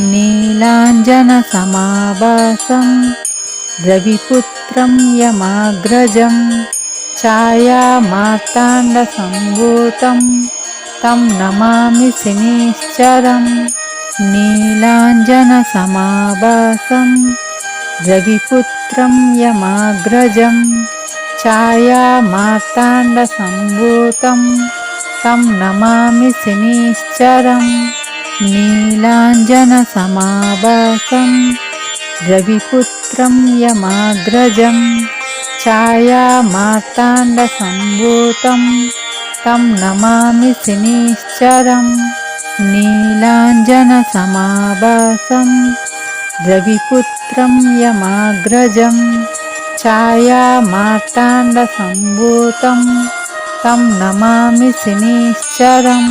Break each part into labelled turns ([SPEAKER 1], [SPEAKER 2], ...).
[SPEAKER 1] नीलाञ्जनसमाभासं रविपुत्रं यमाग्रजं छायामार्ताण्डसम्भूतं तं नमामि शनिश्चरं नीलाञ्जनसमाभासं रविपुत्रं यमाग्रजं छायामार्ताण्डसम्भूतं तं नमामि शनिश्चरम् नीलाञ्जनसमाभासं रविपुत्रं यमाग्रजं छायामार्ताण्डसम्भूतं तं नमामि शनिश्चरं नीलाञ्जनसमाभासं रविपुत्रं यमाग्रजं छायामार्ताण्डसम्भूतं तं नमामि शनिश्चरम्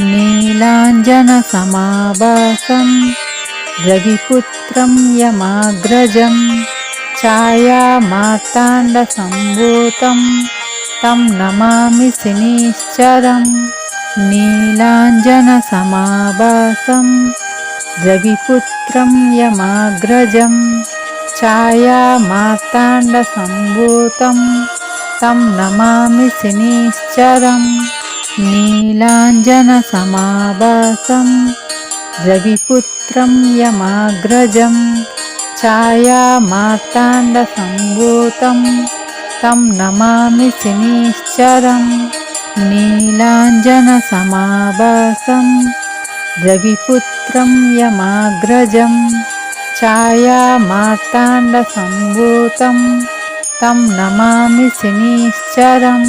[SPEAKER 1] नीलाञ्जनसमाभासं रविपुत्रं यमाग्रजं छायामार्ताण्डसम्भूतं तं नमामि शनिश्चरं नीलाञ्जनसमाभासं रविपुत्रं यमाग्रजं छायामार्ताण्डसम्भूतं तं नमामि शनिश्चरम् नीलाञ्जनसमाभासं रविपुत्रं यमाग्रजं छायामार्ताण्डसम्भूतं तं नमामि शनिश्चरं नीलाञ्जनसमाभासं रविपुत्रं यमाग्रजं छायामार्ताण्डसम्भूतं तं नमामि शनिश्चरम्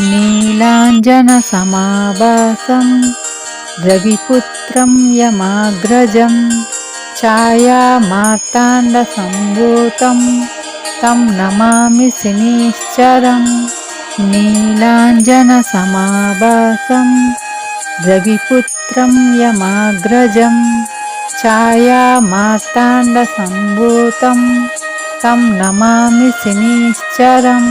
[SPEAKER 1] नीलाञ्जनसमाभासं रविपुत्रं यमाग्रजं छायामार्ताण्डसम्भूतं तं नमामि शनिश्चरं नीलाञ्जनसमाभासं रविपुत्रं यमाग्रजं छायामार्ताण्डसम्भूतं तं नमामि शनिश्चरम्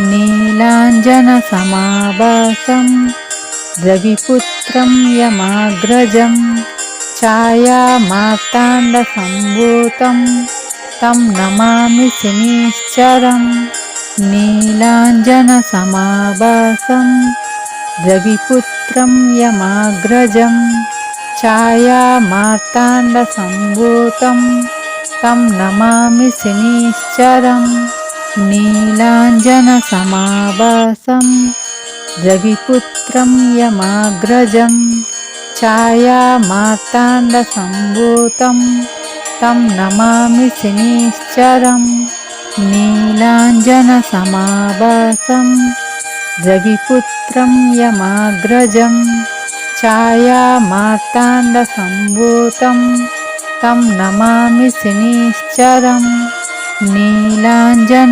[SPEAKER 1] नीलाञ्जनसमाभासं रविपुत्रं यमाग्रजं छायामार्ताण्डसम्भूतं तं नमामि शनिश्चरं नीलाञ्जनसमाभासं रविपुत्रं यमाग्रजं छायामार्ताण्डसम्भूतं तं नमामि शनिश्चरम् नीलाञ्जनसमाभासं रविपुत्रं यमाग्रजं छायामार्ताण्डसम्भूतं तं नमामि शनिश्चरं नीलाञ्जनसमाभासं रविपुत्रं यमाग्रजं छायामार्ताण्डसम्भूतं तं नमामि शनिश्चरं नीलाञ्जनसमाभासं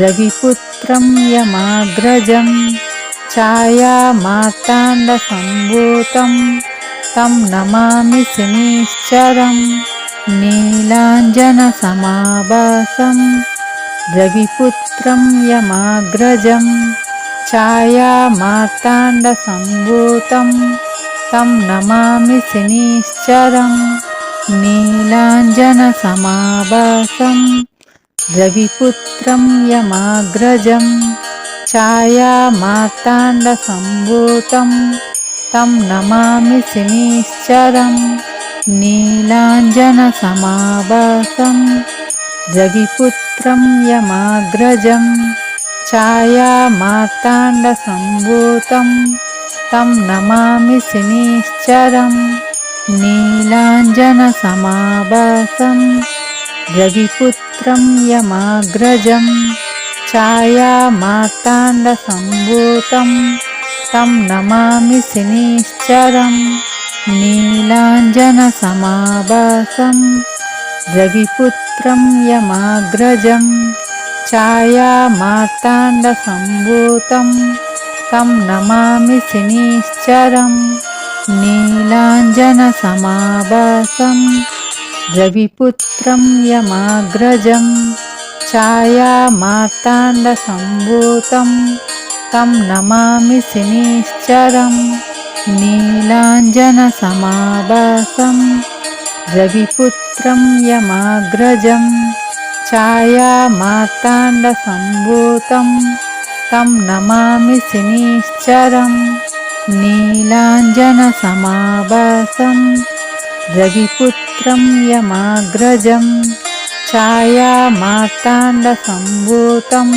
[SPEAKER 1] रविपुत्रं यमाग्रजं छायामार्ताण्डसम्भूतं तं नमामि शनिश्चरम् नीलाञ्जनसमाभासं रविपुत्रं यमाग्रजं छायामार्ताण्डसम्भूतं तं नमामि शनिश्चरं नीलाञ्जनसमाभासं रविपुत्रं यमाग्रजं छायामार्ताण्डसम्भूतं तं नमामि शनिश्चरम् नीलाञ्जनसमाभासं रविपुत्रं यमाग्रजं छायामार्ताण्डसम्भूतं तं नमामि शनिश्चरं नीलाञ्जनसमाभासं रविपुत्रं यमाग्रजं छायामार्ताण्डसम्भूतं तं नमामि शनिश्चरम् नीलाञ्जनसमाभासं रविपुत्रं यमाग्रजं छायामार्ताण्डसम्भूतं तं नमामि शनिश्चरं नीलाञ्जनसमाभासं रविपुत्रं यमाग्रजं छायामार्ताण्डसम्भूतं तं नमामि शनिश्चरम् नीलाञ्जनसमाभासं रविपुत्रं यमाग्रजं छायामार्ताण्डसम्भूतं तं नमामि शनिश्चरं नीलाञ्जनसमाभासं रविपुत्रं यमाग्रजं छायामार्ताण्डसम्भूतं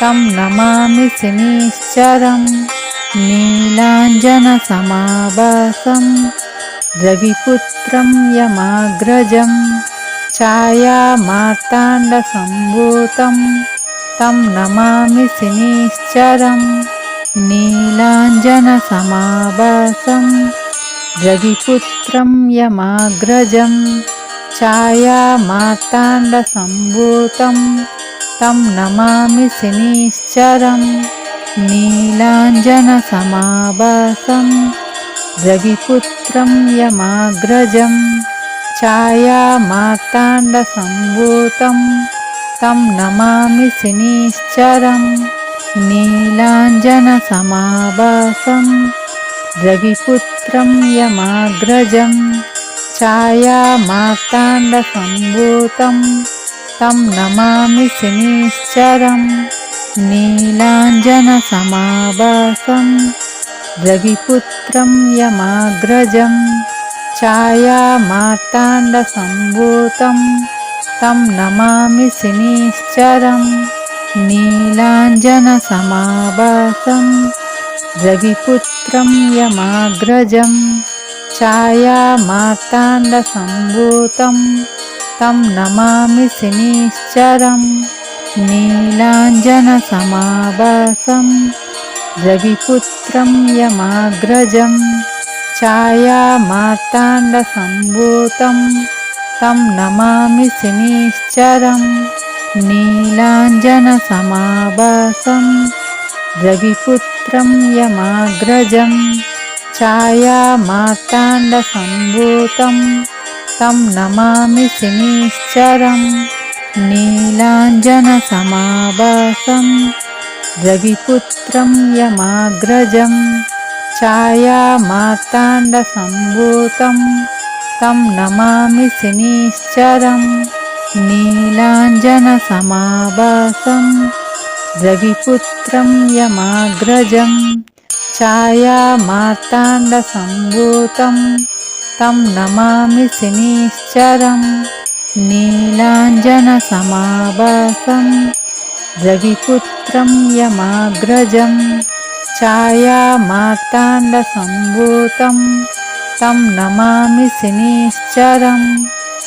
[SPEAKER 1] तं नमामि शनिश्चरम् नीलाञ्जनसमाभासं रविपुत्रं यमाग्रजं छायामार्ताण्डसम्भूतं तं नमामि शनिश्चरं नीलाञ्जनसमाभासं रविपुत्रं यमाग्रजं छायामार्ताण्डसम्भूतं तं नमामि शनिश्चरम् नीलाञ्जनसमाभासं रविपुत्रं यमाग्रजं छायामार्ताण्डसम्भूतं तं नमामि शनिश्चरं नीलाञ्जनसमाभासं रविपुत्रं यमाग्रजं छायामार्ताण्डसम्भूतं तं नमामि शनिश्चरम् नीलाञ्जनसमाभासं रविपुत्रं यमाग्रजं छायामार्ताण्डसम्भूतं तं नमामि शनिश्चरं नीलाञ्जनसमाभासं रविपुत्रं यमाग्रजं छायामार्ताण्डसम्भूतं तं नमामि शनिश्चरम् नीलाञ्जनसमाभासं रविपुत्रं यमाग्रजं छायामार्ताण्डसम्भूतं तं नमामि शनिश्चरं नीलाञ्जनसमाभासं रविपुत्रं यमाग्रजं छायामार्ताण्डसम्भूतं तं नमामि शनिश्चरम् नीलाञ्जनसमाभासं रविपुत्रं यमाग्रजं छायामार्ताण्डसम्भूतं तं नमामि शनिश्चरं नीलाञ्जनसमाभासं रविपुत्रं यमाग्रजं छायामार्ताण्डसम्भूतं तं नमामि शनिश्चरम् नीलाञ्जनसमाभासं रविपुत्रं यमाग्रजं छायामार्ताण्डसम्भूतं तं नमामि शनिश्चरं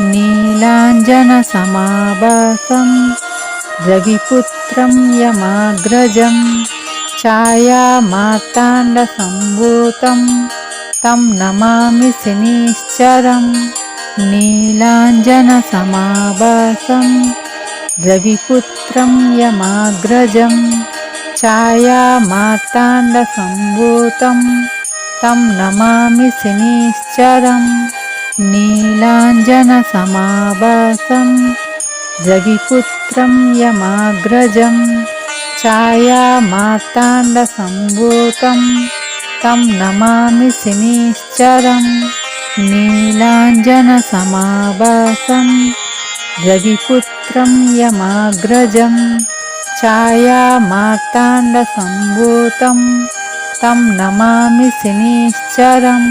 [SPEAKER 1] नीलाञ्जनसमाभासं रविपुत्रं यमाग्रजं छायामार्ताण्डसम्भूतं तं नमामि शनिश्चरम् नीलाञ्जनसमाभासं रविपुत्रं यमाग्रजं छायामार्ताण्डसम्भूतं तं नमामि शनिश्चरम् नीलाञ्जनसमाभासं रविपुत्रं यमाग्रजं छायामार्ताण्डसम्भूतं तं नमामि शनिश्चरम् नीलाञ्जनसमाभासं रविपुत्रं यमाग्रजं छायामार्ताण्डसम्भूतं तं नमामि शनिश्चरम्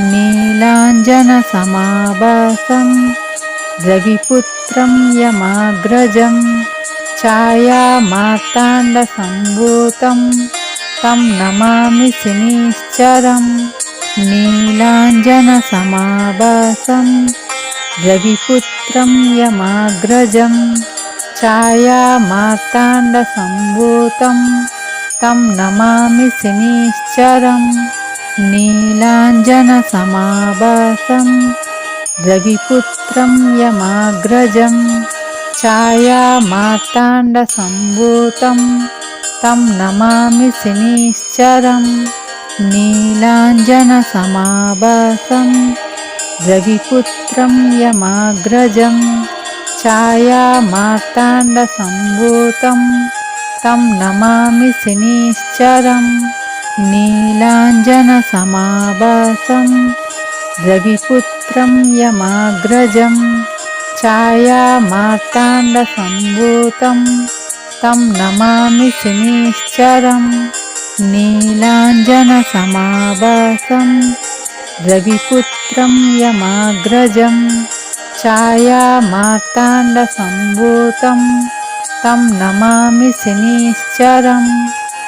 [SPEAKER 1] नीलाञ्जनसमाभासं रविपुत्रं यमाग्रजं छायामार्ताण्डसम्भूतं तं नमामि शनिश्चरम् नीलाञ्जनसमाभासं रविपुत्रं यमाग्रजं छायामार्ताण्डसम्भूतं तं नमामि शनिश्चरम् नीलाञ्जनसमाभासं रविपुत्रं यमाग्रजं छायामार्ताण्डसम्भूतं तं नमामि शनिश्चरम् नीलाञ्जनसमाभासं रविपुत्रं यमाग्रजं छायामार्ताण्डसम्भूतं तं नमामि शनिश्चरम् नीलाञ्जनसमाभासं रविपुत्रं यमाग्रजं छायामार्ताण्डसम्भूतं तं नमामि शनिश्चरम् नीलाञ्जनसमाभासं रविपुत्रं यमाग्रजं छायामार्ताण्डसम्भूतं तं नमामि शनिश्चरम्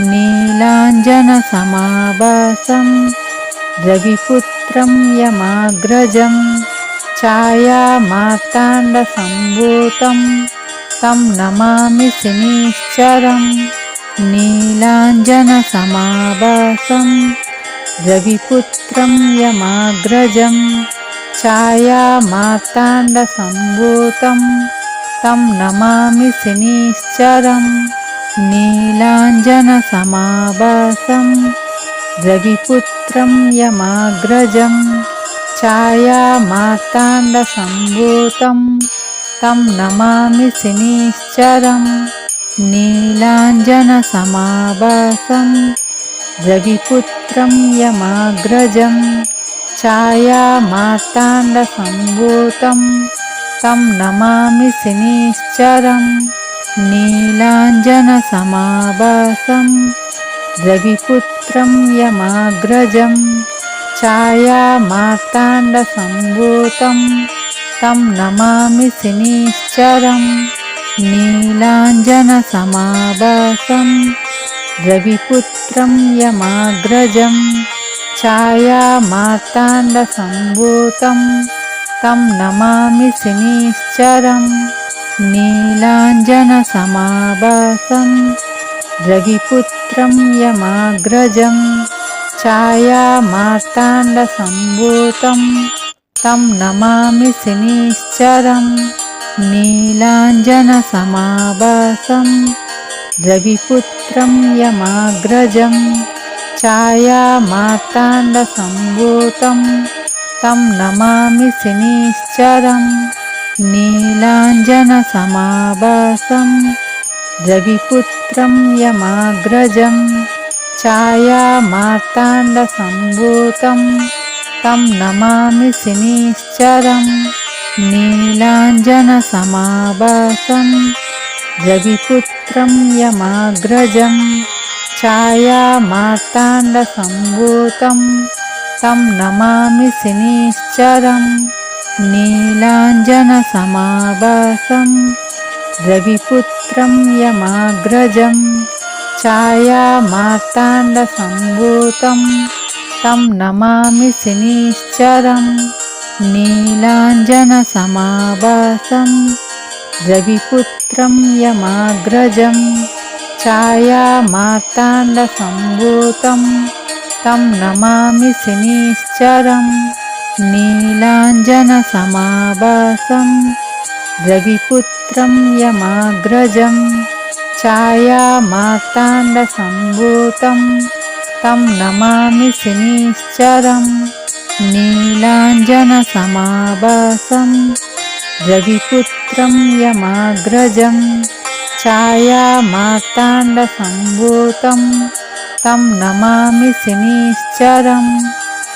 [SPEAKER 1] नीलाञ्जनसमाभासं रविपुत्रं यमाग्रजं छायामार्ताण्डसम्भूतं तं नमामि शनिश्चरम् नीलाञ्जनसमाभासं रविपुत्रं यमाग्रजं छायामार्ताण्डसम्भूतं तं नमामि शनिश्चरम् नीलाञ्जनसमाभासं रविपुत्रं यमाग्रजं छायामार्ताण्डसम्भूतं तं नमामि शनिश्चरम् नीलाञ्जनसमाभासं रविपुत्रं यमाग्रजं छायामार्ताण्डसम्भूतं तं नमामि शनिश्चरम् नीलाञ्जनसमाभासं रविपुत्रं यमाग्रजं छायामार्ताण्डसम्भूतं तं नमामि शनिश्चरम् नीलाञ्जनसमाभासं रविपुत्रं यमाग्रजं छायामार्ताण्डसम्भूतं तं नमामि शनिश्चरम् नीलाञ्जनसमाभासं रविपुत्रं यमाग्रजं छायामार्ताण्डसम्भूतं तं नमामि शनिश्चरम् नीलाञ्जनसमाभासं रविपुत्रं यमाग्रजं छायामार्ताण्डसम्भूतं तं नमामि शनिश्चरम् नीलाञ्जनसमाभासं रविपुत्रं यमाग्रजं छायामार्ताण्डसम्भूतं तं नमामि शनिश्चरम् नीलाञ्जनसमाभासं रविपुत्रं यमाग्रजं छायामार्ताण्डसम्भूतं तं नमामि शनिश्चरम् नीलाञ्जनसमाभासं रविपुत्रं यमाग्रजं छायामार्ताण्डसम्भूतं तं नमामि शनिश्चरम् नीलाञ्जनसमाभासं रविपुत्रं यमाग्रजं छायामार्ताण्डसम्भूतं तं नमामि शनिश्चरम् नीलाञ्जनसमाभासं रविपुत्रं यमाग्रजं छायामार्ताण्डसम्भूतं तं नमामि शनिश्चरम् नीलाञ्जनसमाभासं रविपुत्रं यमाग्रजं छायामार्ताण्डसम्भूतं तं नमामि शनिश्चरम्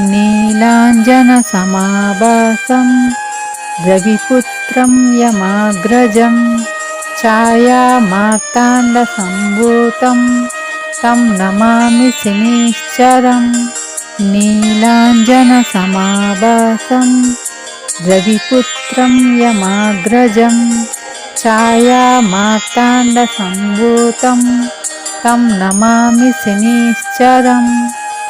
[SPEAKER 1] नीलाञ्जनसमाभासं रविपुत्रं यमाग्रजं छायामार्ताण्डसम्भूतं तं नमामि शनिश्चरम् नीलाञ्जनसमाभासं रविपुत्रं यमाग्रजं छायामार्ताण्डसम्भूतं तं नमामि शनिश्चरम्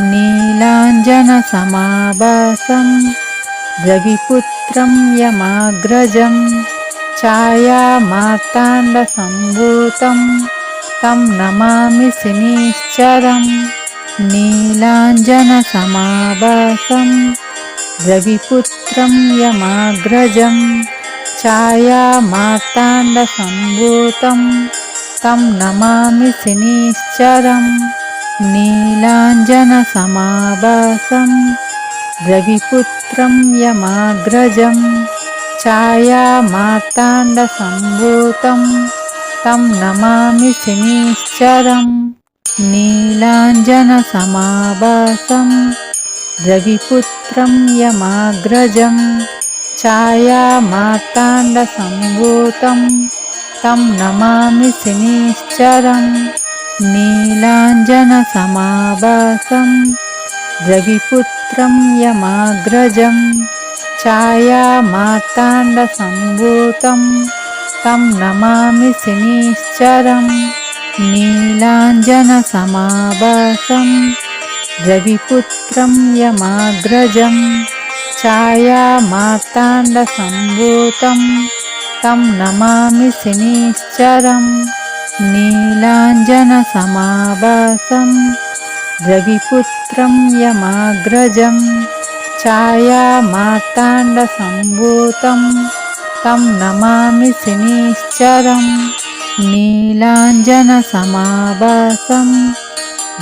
[SPEAKER 1] नीलाञ्जनसमाभासं रविपुत्रं यमाग्रजं छायामार्ताण्डसम्भूतं तं नमामि शनिश्चरम् नीलाञ्जनसमाभासं रविपुत्रं यमाग्रजं छायामार्ताण्डसम्भूतं तं नमामि शनिश्चरम् नीलाञ्जनसमाभासं रविपुत्रं यमाग्रजं छायामार्ताण्डसम्भूतं तं नमामि शनिश्चरम् नीलाञ्जनसमाभासं रविपुत्रं यमाग्रजं छायामार्ताण्डसम्भूतं तं नमामि शनिश्चरम् नीलाञ्जनसमाभासं रविपुत्रं यमाग्रजं छायामार्ताण्डसम्भूतं तं नमामि शनिश्चरम् नीलाञ्जनसमाभासं रविपुत्रं यमाग्रजं छायामार्ताण्डसम्भूतं तं नमामि शनिश्चरम् नीलाञ्जनसमाभासं रविपुत्रं यमाग्रजं छायामार्ताण्डसम्भूतं तं नमामि सिनीश्चरं नीलाञ्जनसमाभासं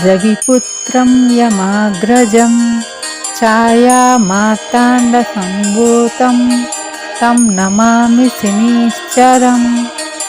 [SPEAKER 1] रविपुत्रं यमाग्रजं छायामार्ताण्डसम्भूतं तं नमामि सिनीश्चरम्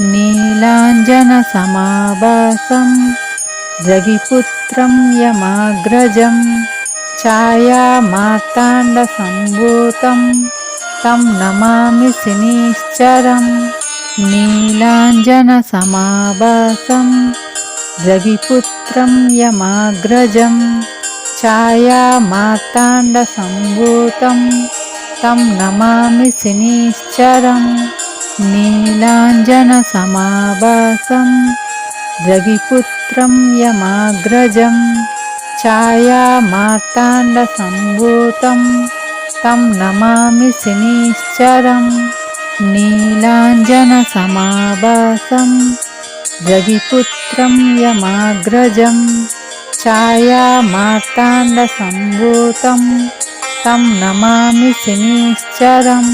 [SPEAKER 1] नीलाञ्जनसमाभासं रविपुत्रं यमाग्रजं छायामार्ताण्डसम्भूतं तं नमामि सिनीश्चरं नीलाञ्जनसमाभासं रविपुत्रं यमाग्रजं छायामार्ताण्डसम्भूतं तं नमामि सिनीश्चरम् नीलाञ्जनसमाभासं रविपुत्रं यमाग्रजं छायामार्ताण्डसम्भूतं तं नमामि सिनीश्चरं नीलाञ्जनसमाभासं रविपुत्रं यमाग्रजं छायामार्ताण्डसम्भूतं तं नमामि सिनीश्चरम्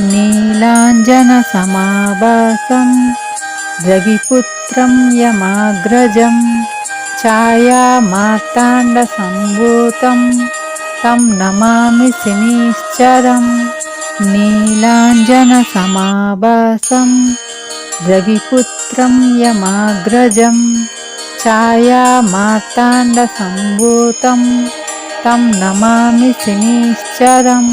[SPEAKER 1] नीलाञ्जनसमाभासं रविपुत्रं यमाग्रजं छायामार्ताण्डसम्भूतं तं नमामि सिनीश्चरं नीलाञ्जनसमाभासं रविपुत्रं यमाग्रजं छायामार्ताण्डसम्भूतं तं नमामि सिनीश्चरम्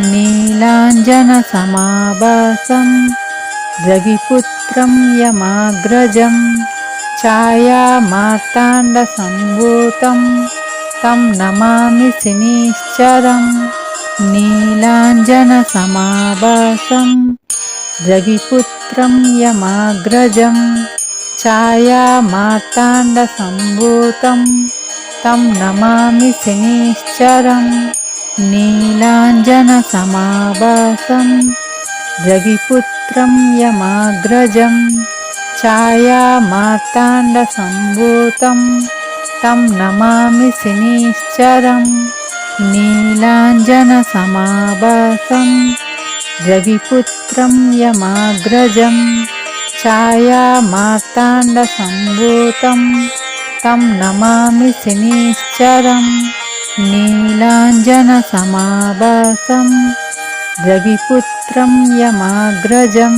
[SPEAKER 1] नीलाञ्जनसमाभासं रविपुत्रं यमाग्रजं छायामार्ताण्डसम्भूतं तं नमामि सिनीश्चरं नीलाञ्जनसमाभासं रविपुत्रं यमाग्रजं छायामार्ताण्डसम्भूतं तं नमामि सिनीश्चरम् नीलाञ्जनसमाभासं रविपुत्रं यमाग्रजं छायामार्ताण्डसम्भूतं तं नमामि सिनीश्चरं नीलाञ्जनसमाभासं रविपुत्रं यमाग्रजं छायामार्ताण्डसम्भूतं तं नमामि सिनीश्चरम् नीलाञ्जनसमाभासं रविपुत्रं यमाग्रजं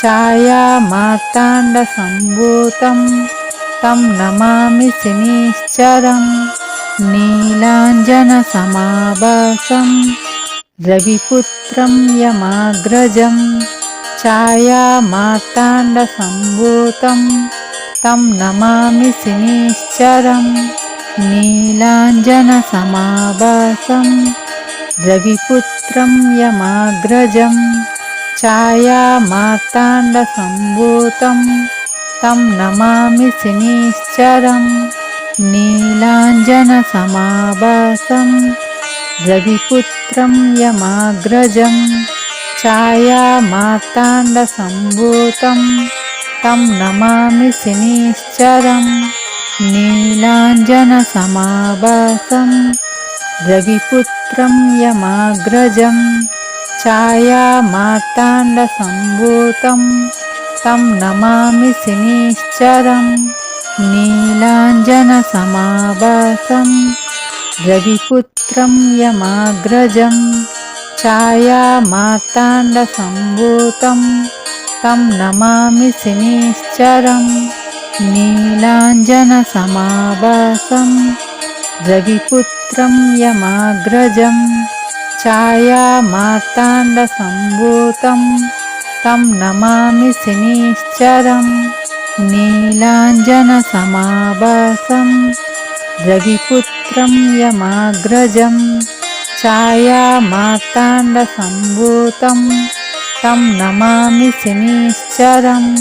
[SPEAKER 1] छायामार्ताण्डसम्भूतं तं नमामि सिनीश्चरं नीलाञ्जनसमाभासं रविपुत्रं यमाग्रजं छायामार्ताण्डसम्भूतं तं नमामि सिनीश्चरम् नीलाञ्जनसमाभासं रविपुत्रं यमाग्रजं छायामार्ताण्डसम्भूतं तं नमामि सिनीश्चरं नीलाञ्जनसमाभासं रविपुत्रं यमाग्रजं छायामार्ताण्डसम्भूतं तं नमामि सिनीश्चरम् नीलाञ्जनसमाभासं रविपुत्रं यमाग्रजं छायामार्ताण्डसम्भूतं तं नमामि सिनीश्चरं नीलाञ्जनसमाभासं रविपुत्रं यमाग्रजं छायामार्ताण्डसम्भूतं तं नमामि शनिश्चरम् नीलाञ्जनसमाभासं रविपुत्रं यमाग्रजं छायामार्ताण्डसम्भूतं तं नमामि शनिश्चरम् नीलाञ्जनसमाभासं रविपुत्रं यमाग्रजं छायामार्ताण्डसम्भूतं तं नमामि शनिश्चरम्